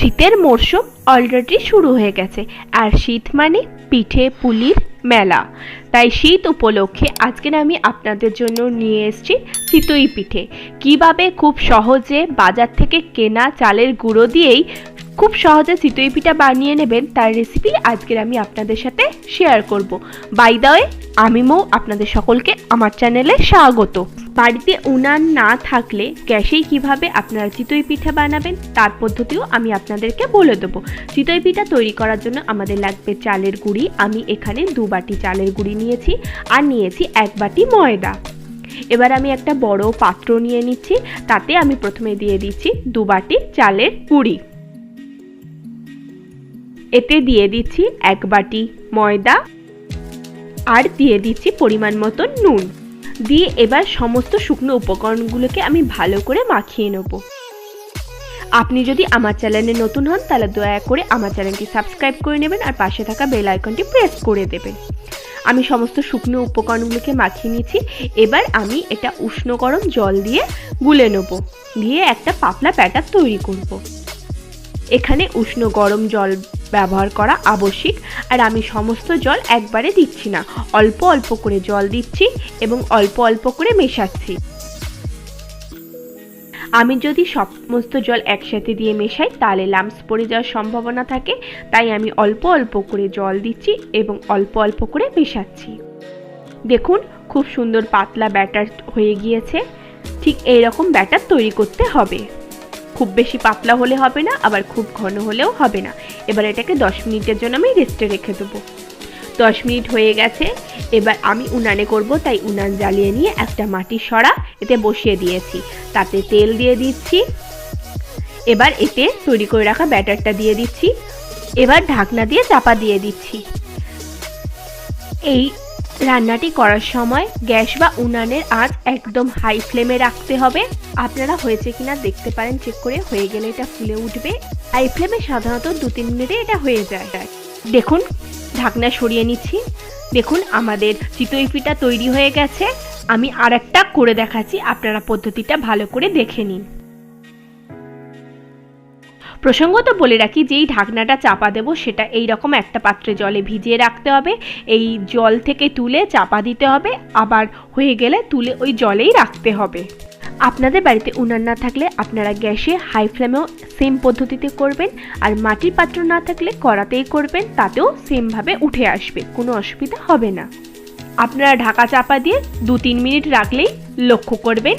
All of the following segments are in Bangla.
শীতের মরশুম অলরেডি শুরু হয়ে গেছে, আর শীত মানে পিঠে পুলির মেলা। তাই শীত উপলক্ষে আজকের আমি আপনাদের জন্য নিয়ে এসেছি চিতই পিঠে। কীভাবে খুব সহজে বাজার থেকে কেনা চালের গুঁড়ো দিয়েই খুব সহজে চিতই পিঠা বানিয়ে নেবেন, তার রেসিপি আজকের আমি আপনাদের সাথে শেয়ার করব। বাই দা ওয়ে আমি মৌ, আপনাদের সকলকে আমার চ্যানেলে স্বাগত। বাড়িতে উনান না থাকলে গ্যাসেই কীভাবে আপনারা চিতই পিঠা বানাবেন, তার পদ্ধতিও আমি আপনাদেরকে বলে দেবো। চিতই পিঠা তৈরি করার জন্য আমাদের লাগবে চালের গুঁড়ি। আমি এখানে দু বাটি চালের গুঁড়ি নিয়েছি আর নিয়েছি এক বাটি ময়দা। এবার আমি একটা বড় পাত্র নিয়ে নিচ্ছি, তাতে আমি প্রথমে দিয়ে দিচ্ছি দু বাটি চালের গুঁড়ি। এতে দিয়ে দিচ্ছি এক বাটি ময়দা আর দিয়ে দিচ্ছি পরিমাণ মতো নুন। দিয়ে এবার সমস্ত শুকনো উপকরণগুলোকে আমি ভালো করে মাখিয়ে নেব। আপনি যদি আমার চ্যানেলে নতুন হন, তাহলে দয়া করে আমার চ্যানেলটি সাবস্ক্রাইব করে নেবেন আর পাশে থাকা বেল আইকনটি প্রেস করে দেবেন। আমি সমস্ত শুকনো উপকরণগুলোকে মাখিয়ে নিয়েছি। এবার আমি এটা উষ্ণ গরম জল দিয়ে গুলে নেব। দিয়ে একটা পাতলা প্যাটার তৈরি করব। এখানে উষ্ণ গরম জল ব্যবহার করা আবশ্যিক। আর আমি সমস্ত জল একবারে দিচ্ছি না। অল্প অল্প করে জল দিচ্ছি এবং অল্প অল্প করে মেশাচ্ছি। আমি যদি সমস্ত জল একসাথে দিয়ে মেশাই, তাহলে লাম্পস পড়ে যাওয়ার সম্ভাবনা থাকে। তাই আমি অল্প অল্প করে জল দিচ্ছি এবং অল্প অল্প করে মেশাচ্ছি। দেখুন, খুব সুন্দর পাতলা ব্যাটার হয়ে গিয়েছে। ঠিক এই রকম ব্যাটার তৈরি করতে হবে। খুব বেশি পাতলা হলে হবে না, আবার খুব ঘন হলেও হবে না। এবার এটাকে দশ মিনিটের জন্য আমি রেস্টে রেখে দেবো। দশ মিনিট হয়ে গেছে, এবার আমি উনানে করব, তাই উনান জ্বালিয়ে নিয়ে একটা মাটির সরা এতে বসিয়ে দিয়েছি। তাতে তেল দিয়ে দিচ্ছি। এবার এতে তৈরি করে রাখা ব্যাটারটা দিয়ে দিচ্ছি। এবার ঢাকনা দিয়ে চাপা দিয়ে দিচ্ছি। এই রান্নাটি করার সময় গ্যাস বা উনানের আঁচ একদম হাই ফ্লেমে রাখতে হবে। আপনারা হয়েছে কিনা দেখতে পারেন চেক করে হয়ে গেলে এটা ফুলে উঠবে। হাই ফ্লেমে সাধারণত দু তিন মিনিটে এটা হয়ে যায়। দেখুন, ঢাকনা সরিয়ে নিচ্ছি। দেখুন, আমাদের চিতই পিঠা তৈরি হয়ে গেছে। আমি আর একটা করে দেখাচ্ছি, আপনারা পদ্ধতিটা ভালো করে দেখে নিন। প্রসঙ্গত বলে রাখি, যেই ঢাকনাটা চাপা দেবো সেটা এই রকম একটা পাত্রে জলে ভিজিয়ে রাখতে হবে। এই জল থেকে তুলে চাপা দিতে হবে, আবার হয়ে গেলে তুলে ওই জলেই রাখতে হবে। আপনাদের বাড়িতে উনান না থাকলে আপনারা গ্যাসে হাই ফ্লেমেও সেম পদ্ধতিতে করবেন, আর মাটির পাত্র না থাকলে কড়াতেই করবেন, তাতেও সেমভাবে উঠে আসবে, কোনো অসুবিধা হবে না। আপনারা ঢাকা চাপা দিয়ে দু তিন মিনিট রাখলেই লক্ষ্য করবেন,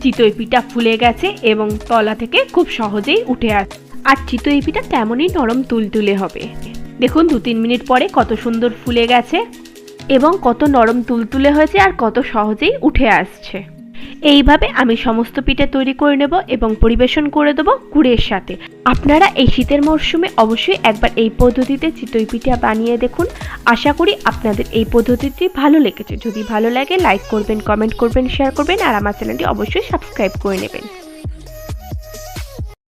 চিতই পিঠা ফুলে গেছে এবং তলা থেকে খুব সহজেই উঠে আসবে আর চিতই পিঠা তেমনই নরম তুলতুলে হবে। দেখুন দু তিন মিনিট পরে কত সুন্দর ফুলে গেছে এবং কত নরম তুলতুলে হয়েছে আর কত সহজেই উঠে আসছে। এইভাবে আমি সমস্ত পিঠে তৈরি করে নেব এবং পরিবেশন করে দেবো গুড়ের সাথে। আপনারা এই শীতের মরশুমে অবশ্যই একবার এই পদ্ধতিতে চিতই পিঠা বানিয়ে দেখুন। আশা করি আপনাদের এই পদ্ধতিটি ভালো লেগেছে। যদি ভালো লাগে লাইক করবেন কমেন্ট করবেন শেয়ার করবেন আর আমার চ্যানেলটি অবশ্যই সাবস্ক্রাইব করে নেবেন।